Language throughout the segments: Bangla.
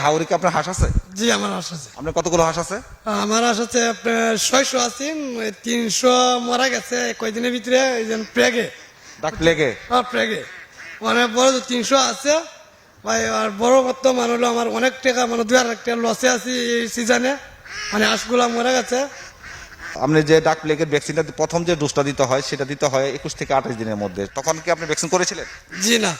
হাওড়িকে আপনার হাঁস আছে? জি আমার আশ আছে। আপনার কতগুলো হাঁস আছে? আমার আশ আছে আপনার ছয়শো আছে তিনশো মারা গেছে কয়দিনের ভিতরে যে প্রেগে। ডাক লেগে আর প্রেগে। মানে বড় তিনশো আছে ভাই আর বড় বর্তমান হলো আমার অনেক টাকা মানে দুই হাজার টাকা লসে আছি এই সিজনে মানে হাঁসগুলা মরে গেছে। আপনি যে ডাক প্লেগের ভ্যাকসিনটা প্রথম যে ডোজটা দিতে হয় সেটা দিতে হয় একুশ থেকে আঠাশ দিনের মধ্যে। তখন কি আপনি ভ্যাকসিন করেছিলেন? জি না।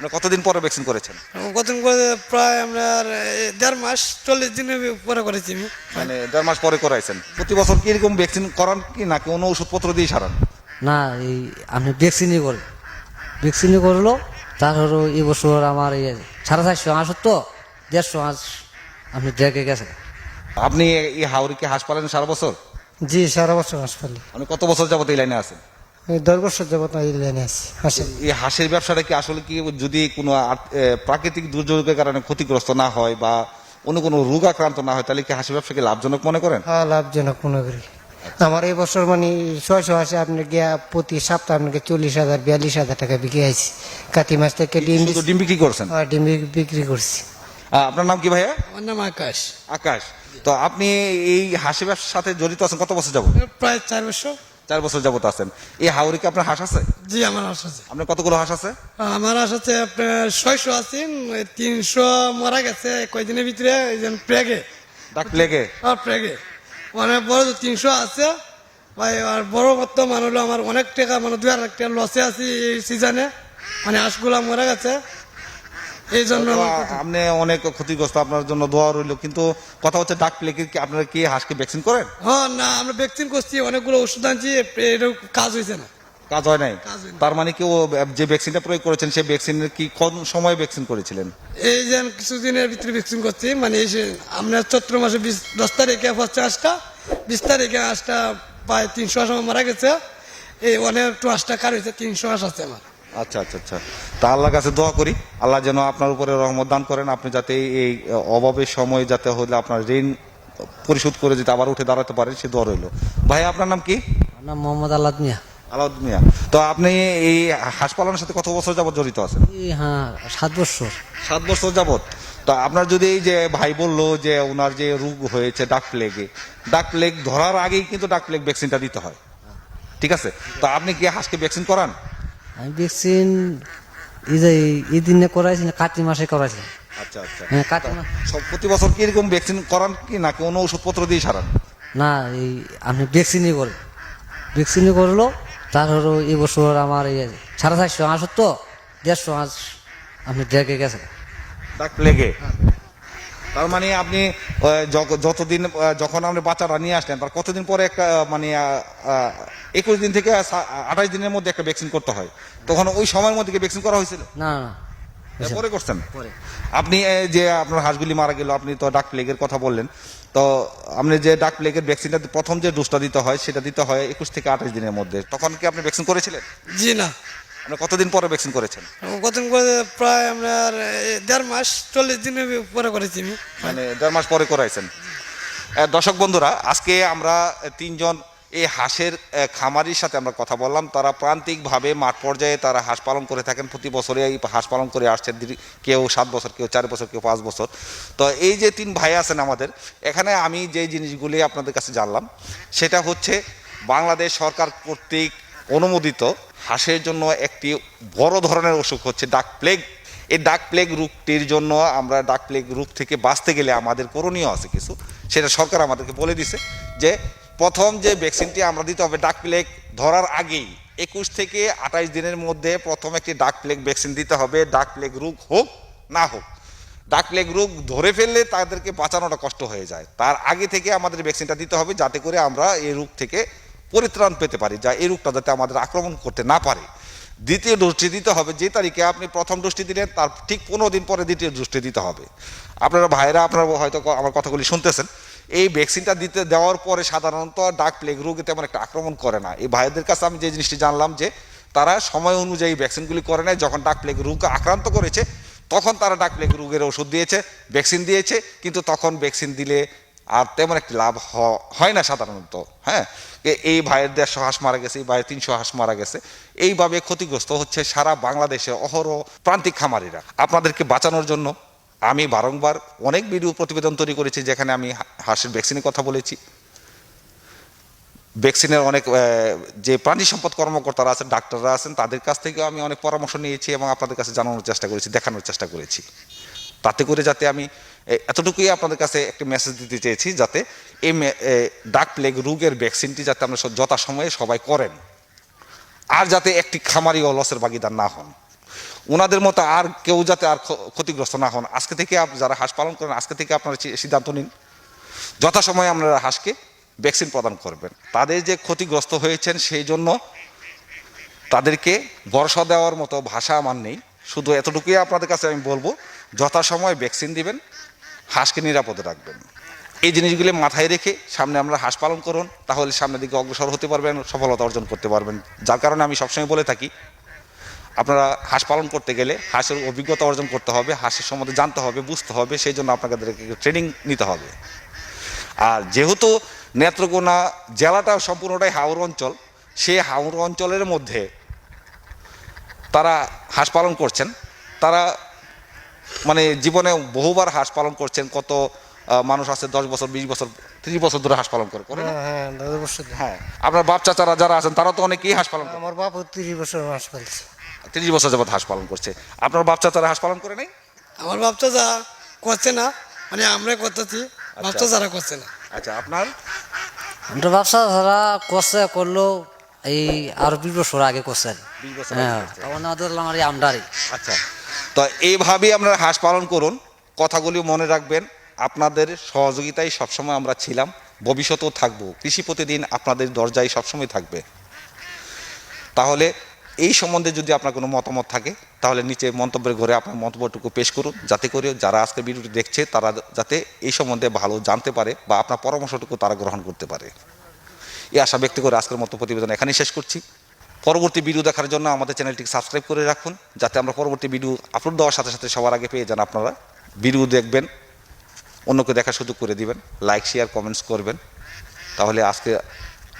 আপনি কতদিন পরে ভ্যাকসিন করেছেন? কতদিন করে প্রায় আপনার এই দেড় মাস চল্লিশ দিনের পরে করেছি আমি। মানে দেড় মাস পরে করাইছেন। প্রতি বছর কি এরকম ভ্যাকসিন করান কি না কোনো ওষুধপত্র দিয়ে সারান? না এই আপনি ভ্যাকসিনই করেন। ভ্যাকসিনই করল তারপর এই বছর আমার এই সাড়ে চারশো হাঁস তো দেড়শো হাঁস আপনি দেখে গেছে আপনি এই হাওড়িকে হাঁস পালেন সারা বছর? জি সারা বছর হাসপাতালে। আপনি কত বছর যাবত এই লাইনে আছেন? এই দশ বছর যাবত এই হাঁসের ব্যবসাটা কি আসলে কি যদি কোনো প্রাকৃতিক দুর্যোগের কারণে ক্ষতিগ্রস্ত না হয় বা অন্য কোনো রোগ আক্রান্ত না হয় তাহলে কি হাঁসের ব্যবসাকে লাভজনক মনে করেন? হ্যাঁ লাভজনক মনে করি। আমার এই বছর মানে ছয়শো হাসি আপনার গিয়া প্রতি সপ্তাহে আপনাকে চল্লিশ হাজার বিয়াল্লিশ হাজার টাকা বিক্রি আইছি কাতি মাস থেকে ডিম ডিম বিক্রি করছেন? আর ডিম বিক্রি করছি। আপনার নাম কি ভাইয়া? আমার নাম আকাশ। আকাশ। তো আপনি এই হাঁসের ব্যবসার সাথে জড়িত আছেন কত বছর যাবত প্রায় চার বছর। চার বছর যাবত আছেন। এই হাওড়িকে আপনার হাঁস আছে? জি আমার হাঁস আছে। আপনার কতগুলো হাঁস আছে? আমার হাঁস আছে আপনার ছয়শো আছে তিনশো মারা গেছে কয়দিনের ভিতরে প্রেগে। ডাক লেগে আর প্রেগে। মানে বড় তিনশো আছে ভাই আর বড় বর্তমান হলো আমার অনেক টাকা মানে দুই হাজার টাকা লসে আছি এই সিজনে মানে হাঁসগুলা মরে গেছে। এই জন্য আপনি অনেক ক্ষতিগ্রস্ত আপনার জন্য দোয়া রইল কিন্তু কথা হচ্ছে ডাক প্লেগে কি আপনারা কি হাঁসকে ভ্যাকসিন করেন? হ্যাঁ না আমরা ভ্যাকসিন করছি অনেকগুলো ওষুধ আনছি এটা কাজ হয়েছে না। কাজ হয় নাই। তার মানে কি ও যে ভ্যাকসিনটা প্রয়োগ করেছেন সেই ভ্যাকসিনের কি কোন সময় ভ্যাকসিন করেছিলেন? এই যে কিছুদিনের ভিতরে ভ্যাকসিন করছি মানে যে আমরা চৈত্র মাসে বিশ দশ তারিখে হচ্ছে হাঁসটা বিশ তারিখে হাঁসটা প্রায় তিনশো আমার মারা গেছে। এই অনেক একটু হাঁসটা কার হয়েছে তিনশো হাঁস আছে আমার। আচ্ছা আচ্ছা আচ্ছা। তা আল্লাহর কাছে দোয়া করি আল্লাহ যেন আপনার উপরে রহমত দান করেন। আপনি যাতে এই- অভাবের সময় যাতে হলে আপনার ঋণ পরিশোধ করে যেতে আবার উঠে দাঁড়াতে পারেন সে দোয়া রইল। ভাই আপনার নাম কি? নাম মোহাম্মদ আল্লাহ মিয়া। আলাউদ মিয়া। তো আপনি এই হাঁস পালনের সাথে কত বছর যাবত জড়িত আছেন? হ্যাঁ সাত বছর। সাত বছর যাবত তো আপনার যদি এই যে ভাই বলল যে ওনার যে রোগ হয়েছে ডাক প্লেগে ডাক প্লেগ ধরার আগেই কিন্তু ডাক প্লেগ ভ্যাকসিনটা দিতে হয়। ঠিক আছে? তো আপনি কি হাঁসকে ভ্যাকসিন করান? আমি ভ্যাকসিন এই যে এই দিনে করাইছি না কাতি মাসে করাইছি। আচ্ছা আচ্ছা। হ্যাঁ কাতি মাস সব প্রতি বছর কি এরকম ভ্যাকসিন করান কি না কোনো ওষুধপত্র দিয়ে সারান? না এই আপনি ভ্যাকসিনই করেন। ভ্যাকসিনই করল তারপর এই বছর আমার এই সাড়ে চারশো হাঁস তো দেড়শো হাঁস আপনি দেখে গেছে ডাক প্লেগে তার মানে আপনি যতদিন যখন আপনি বাচ্চারা নিয়ে আসলেন তার কতদিন পরে একটা মানে একুশ দিন থেকে আঠাশ দিনের মধ্যে একটা ভ্যাকসিন করতে হয়। তখন ওই সময়ের মধ্যে কি ভ্যাকসিন করা হয়েছিল? না পরে করছেন? পরে। আপনি যে আপনার হাঁসগুলি মারা গেল আপনি তো ডাক প্লেগের কথা বললেন তো আপনি যে ডাক প্লেগের ভ্যাকসিনটা প্রথম যে ডোজটা দিতে হয় সেটা দিতে হয় একুশ থেকে আঠাশ দিনের মধ্যে। তখন কি আপনি ভ্যাকসিন করেছিলেন? জি না। আপনি কতদিন পরে ভ্যাকসিন করেছেন? কতদিন করে প্রায় এই দেড় মাস চল্লিশ দিনের পরে করেছি আমি। মানে দেড় মাস পরে করাইছেন। দর্শক বন্ধুরা আজকে আমরা তিনজন এই হাঁসের খামারির সাথে আমরা কথা বললাম। তারা প্রান্তিকভাবে মাঠ পর্যায়ে তারা হাঁস পালন করে থাকেন। প্রতি বছরে এই হাঁস পালন করে আসছেন। কেউ সাত বছর কেউ চার বছর কেউ পাঁচ বছর। তো এই যে তিন ভাই আছেন আমাদের এখানে আমি যে জিনিসগুলি আপনাদের কাছে জানলাম সেটা হচ্ছে বাংলাদেশ সরকার কর্তৃক অনুমোদিত হাঁসের জন্য একটি বড় ধরনের অসুখ হচ্ছে ডাক প্লেগ। এই ডাক প্লেগ রোগটির জন্য আমরা ডাক প্লেগ রোগ থেকে বাঁচতে গেলে আমাদের করণীয় আছে কিছু। সেটা সরকার আমাদেরকে বলে দিছে যে প্রথম যে ভ্যাকসিনটি আমরা দিতে হবে ডাক প্লেগ ধরার আগেই, একুশ থেকে আঠাইশ দিনের মধ্যে প্রথম একটি ডাক প্লেগ ভ্যাকসিন দিতে হবে, ডাক প্লেগ রোগ হোক না হোক। ডাক প্লেগ রোগ ধরে ফেললে তাদেরকে বাঁচানোটা কষ্ট হয়ে যায়। তার আগে থেকে আমাদের ভ্যাকসিনটা দিতে হবে যাতে করে আমরা এই রোগ থেকে পরিত্রাণ পেতে পারি, যা এই রোগটা যাতে আমাদের আক্রমণ করতে না পারে। দ্বিতীয় ডোজটি দিতে হবে যে তারিখে আপনি প্রথম ডোজটি দিলেন, তার ঠিক পনেরো দিন পরে দ্বিতীয় ডোজটি দিতে হবে। আপনারা ভাইরা আপনারা হয়তো আমার কথাগুলি শুনতেছেন, এই ভ্যাকসিনটা দিতে দেওয়ার পরে সাধারণত ডাক প্লেগ রোগে তেমন একটা আক্রমণ করে না। এই ভাইদের কাছে আমি যে জিনিসটি জানলাম যে, তারা সময় অনুযায়ী ভ্যাকসিনগুলি করে নেয়, যখন ডাক প্লেগ রোগ আক্রান্ত করেছে, তখন তারা ডাক প্লেগ রোগের ওষুধ দিয়েছে, ভ্যাকসিন দিয়েছে, কিন্তু তখন ভ্যাকসিন দিলে আর তেমন একটি লাভ হয় না সাধারণত হ্যাঁ? এই ভাইয়ের দেড়শো হাঁস মারা গেছে, এই ভাইয়ের তিনশো হাঁস মারা গেছে। এইভাবে ক্ষতিগ্রস্ত হচ্ছে সারা বাংলাদেশে অহরহ প্রান্তিক খামারিরা। আপনাদেরকে বাঁচানোর জন্য আমি বারংবার অনেক ভিডিও প্রতিবেদন তৈরি করেছি যেখানে আমি হাঁসের ভ্যাকসিনের কথা বলেছি। ভ্যাকসিনের অনেক যে প্রাণী সম্পদ কর্মকর্তারা আছেন, ডাক্তাররা আছেন, তাদের কাছ থেকেও আমি অনেক পরামর্শ নিয়েছি এবং আপনাদের কাছে জানানোর চেষ্টা করেছি, দেখানোর চেষ্টা করেছি। তাতে করে যাতে আমি এতটুকুই আপনাদের কাছে একটি মেসেজ দিতে চেয়েছি যাতে এই ডাক প্লেগ রোগের ভ্যাকসিনটি যাতে আমরা যথাসময়ে সবাই করেন। আর যাতে একটি খামারি ও লসের ভাগিদার না হন। ওনাদের মতো আর কেউ যাতে আর ক্ষতিগ্রস্ত না হন। আজকে থেকে যারা হাঁস পালন করেন, আজকে থেকে আপনারা সিদ্ধান্ত নিন। যথাসময়ে আপনারা হাঁসকে ভ্যাকসিন প্রদান করবেন। তাদের যে ক্ষতিগ্রস্ত হয়েছেন, সেই জন্য তাদেরকে ভরসা দেওয়ার মতো ভাষা আমার নেই। শুধু এতটুকুই আপনাদের কাছে আমি বলব, যথাসময়ে ভ্যাকসিন দিবেন হাঁসকে নিরাপদে রাখবেন। এই জিনিসগুলি মাথায় রেখে সামনে আমরা হাঁস পালন করুন, তাহলে সামনের দিকে অগ্রসর হতে পারবেন, সফলতা অর্জন করতে পারবেন। যার কারণে আমি সবসময় বলে থাকি, আপনারা হাঁস পালন করতে গেলে হাঁসের অভিজ্ঞতা অর্জন করতে হবে, হাঁসের সম্বন্ধে জানতে হবে, বুঝতে হবে, সেই জন্য আপনাদেরকে ট্রেনিং নিতে হবে। আর যেহেতু নেত্রকোনা জেলাটা সম্পূর্ণটাই হাওর অঞ্চল, সে হাওর অঞ্চলের মধ্যে তারা হাঁস পালন করছেন, তারা মানে জীবনে বহুবার হাঁস পালন করছেন কত মানুষ আছে দশ বছর বিশ বছর ত্রিশ বছর ধরে হাঁস পালন করে করে হ্যাঁ হ্যাঁ। হ্যাঁ আপনার বাপ চাচারা যারা আছেন তারা তো অনেকেই হাঁস পালন আমার বাপু তিরিশ বছর মাস পালছে। তিরিশ বছর যাবত হাঁস পালন করছে। আপনার বাপ চাচারা হাঁস পালন করে নাই? আমার বাপটা যা করছে না মানে আমরা করতেছি বাপটা যারা করছে না। আচ্ছা আপনার? আমরা ব্যবসা যারা করছে করল এই আরও বিশ বছর আগে করছে বিশ বছর আগে হ্যাঁ তখন আমাদের আমার এই আমদারি আচ্ছা। তো এইভাবেই আপনারা হাঁস পালন করুন। কথাগুলি মনে রাখবেন। আপনাদের সহযোগিতায় সবসময় আমরা ছিলাম। ভবিষ্যতেও থাকব। কৃষি প্রতিদিন আপনাদের দরজায় সবসময় থাকবে। তাহলে এই সম্বন্ধে যদি আপনার কোনো মতামত থাকে, তাহলে নিচে মন্তব্যের ঘরে আপনার মন্তব্যটুকু পেশ করুন। যাতে করে যারা আজকে ভিডিওটি দেখছে, তারা যাতে এই সম্বন্ধে ভালো জানতে পারে বা আপনার পরামর্শটুকু তারা গ্রহণ করতে পারে। এই আশা ব্যক্ত করে আজকের মতো প্রতিবেদন এখানেই শেষ করছি। পরবর্তী ভিডিও দেখার জন্য আমাদের চ্যানেলটিকে সাবস্ক্রাইব করে রাখুন, যাতে আমরা পরবর্তী ভিডিও আপলোড দেওয়ার সাথে সাথে সবার আগে পেয়ে যান আপনারা। ভিডিও দেখবেন, অন্যকে দেখার সুযোগ করে দিবেন লাইক শেয়ার কমেন্টস করবেন। তাহলে আজকে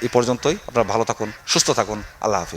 এ পর্যন্তই, আপনারা ভালো থাকুন, সুস্থ থাকুন, আল্লাহ হাফিজ।